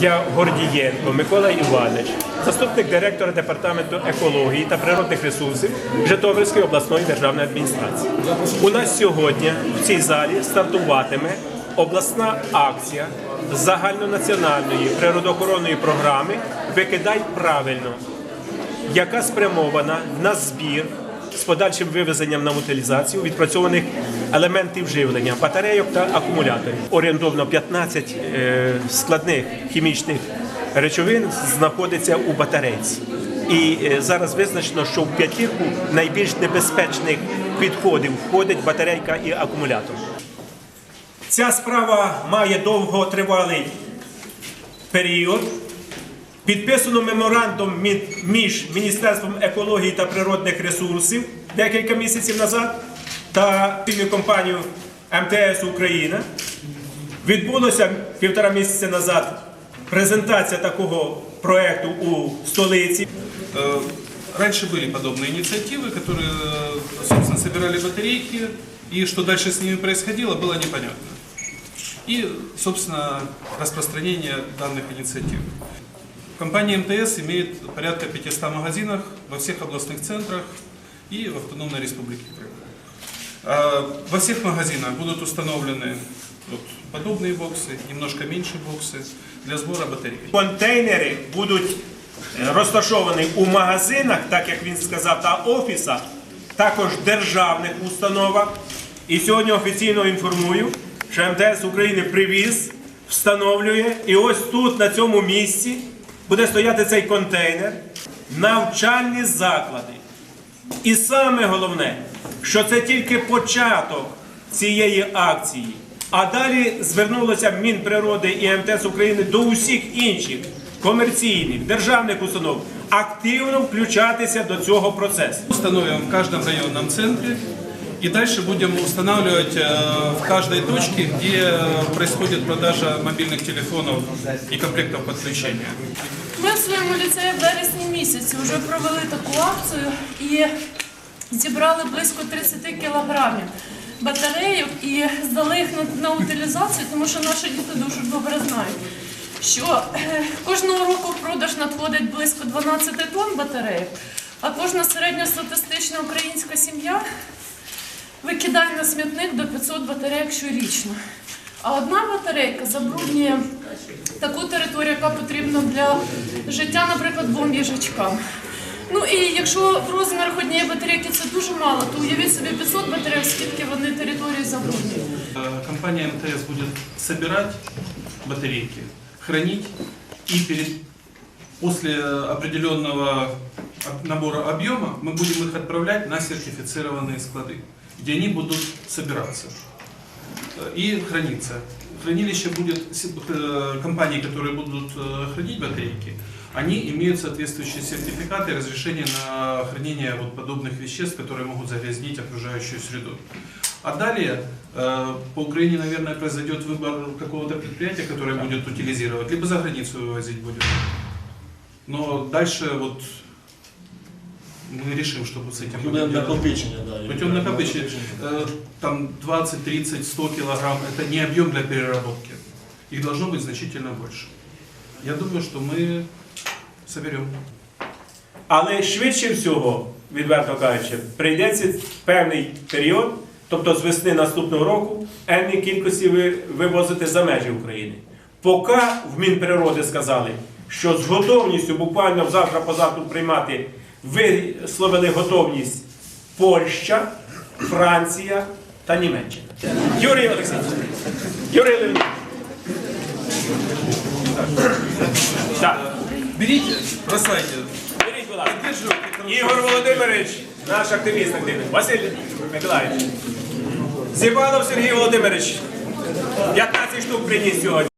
Я Гордієнко Микола Іванович, заступник директора департаменту екології та природних ресурсів Житомирської обласної державної адміністрації. У нас сьогодні в цій залі стартуватиме обласна акція загальнонаціональної природоохоронної програми Викидай правильно, яка спрямована на збір з подальшим вивезенням на утилізацію відпрацьованих елементів живлення, батарейок та акумуляторів. Орієнтовно 15 е, складних хімічних речовин знаходиться у батарейці. І е, зараз визначено, що в п'ятірку найбільш небезпечних підходів входить батарейка і акумулятор. Ця справа має довготривалий період. Підписано меморандум мі- між Міністерством екології та природних ресурсів декілька місяців назад та компанією МТС Україна. Відбулося півтора місяця назад презентація такого проекту у столиці. Э, Раньше были подобные инициативы, которые, э, собственно, собирали батарейки, и что дальше с ними происходило, было непонятно. И, собственно, распространение данных инициатив. Компания МТС имеет порядка 500 магазинов во всех областных центрах и в Автономной Республике Крым. А, Во всех магазинах будут установлены вот подобные боксы, немножко меньше боксы для сбора батарей. Контейнери будуть е, розташовані у магазинах, так як він сказав, та офісах, також державних установах. І сьогодні офіційно інформую, що МТС України привіз, встановлює. І ось тут, на цьому місці, буде стояти цей контейнер, навчальні заклади. І саме головне, що це тільки початок цієї акції. А далі звернулося Мінприроди і МТС України до усіх інших комерційних державних установ активно включатися до цього процесу. Установим в каждом районном центре и дальше будем устанавливать э, в каждой точке, где э, происходит продажа мобильных телефонов и комплектов подключения. Своєму ліцеї в вересні місяці вже провели таку акцію і зібрали близько 30 кілограмів батарейок і здали їх на, на утилізацію, тому що наші діти дуже добре знають, що е, кожного року в продаж надходить близько 12 тонн батарейок, а кожна середньостатистична українська сім'я викидає на смітник до 500 батарейок щорічно. А одна батарейка забруднює таку територію, яка потрібна для життя, наприклад, двом їжачкам. Ну і якщо в розмірах однієї батарейки це дуже мало, то уявіть собі 500 батарейок, скільки вони території забруднюють. Э, Компания МТС будет собирать батарейки, хранить и перед, после определенного об- набора объема мы будем их отправлять на сертифицированные склады, где они будут собираться э, И храниться. Хранилище будет, э, компании, которые будут э, хранить батарейки, они имеют соответствующие сертификаты и разрешение на хранение вот подобных веществ, которые могут загрязнить окружающую среду. А далее э, по Украине, наверное, произойдет выбор какого-то предприятия, которое будет утилизировать, либо за границу вывозить будет. Но дальше вот мы решим, что с этим Путем будем делать. накопичення, да. Путем накопичения. Э, Там 20, 30, 100 килограмм – это не объем для переработки. Их должно быть значительно больше. Я думаю, что мы соберем. Але швидше всього, відверто кажучи, прийдеться певний період, тобто з весни наступного року, енні кількості ви- вивозити за межі України. Поки в Мінприроди сказали, що з готовністю буквально завтра позавтра приймати висловили готовність Польща, Франція та Німеччина. Юрій Олексійович, Юрій Леонідович. Так. Берите, бросайте. Беріть, будь ласка. Ігор Володимирович, наш активіст активний. Василь Миколаївич. Зібалов Сергій Володимирович. 15 штук приніс сьогодні.